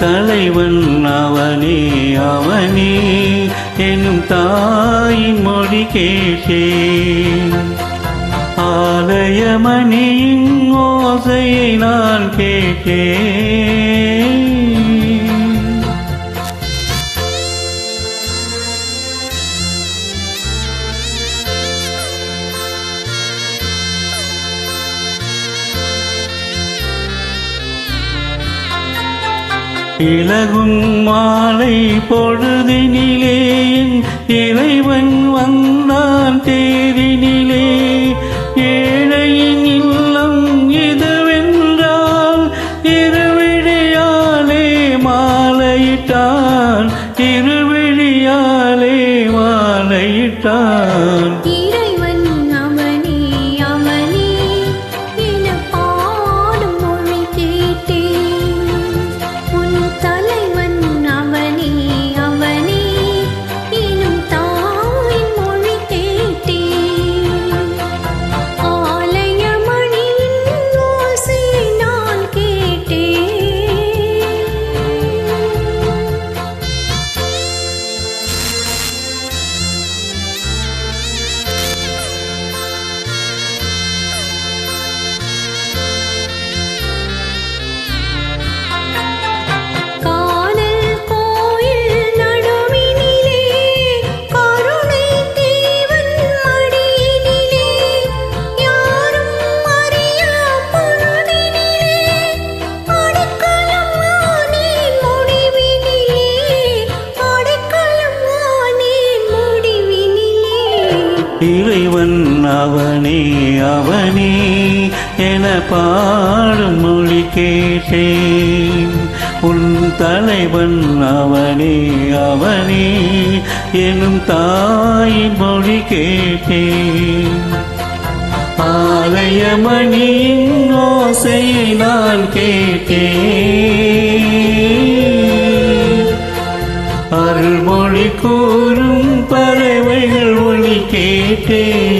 தலைவன் அவனே அவனே எனும் தாயின் மொழி கேட்டேன். ஆலயமணியின் ஓசையை நான் கேட்டேன். இலகும் மாலை பொழுதினிலே இறைவன் வந்தான் தேரினிலே ஏழையின் இல்லம் இதுவென்றால் இருவிழியாலே மாலையிட்டான் இருவிழியாலே மாலையிட்டான். இறைவன் அவனே அவனே என பாடும் மொழி கேட்டேன். உன் தலைவன் அவனே அவனே எனும் தாய் மொழி கேட்டேன். ஆலயமணியின் ஓசையை நான் கேட்டேன். बेटे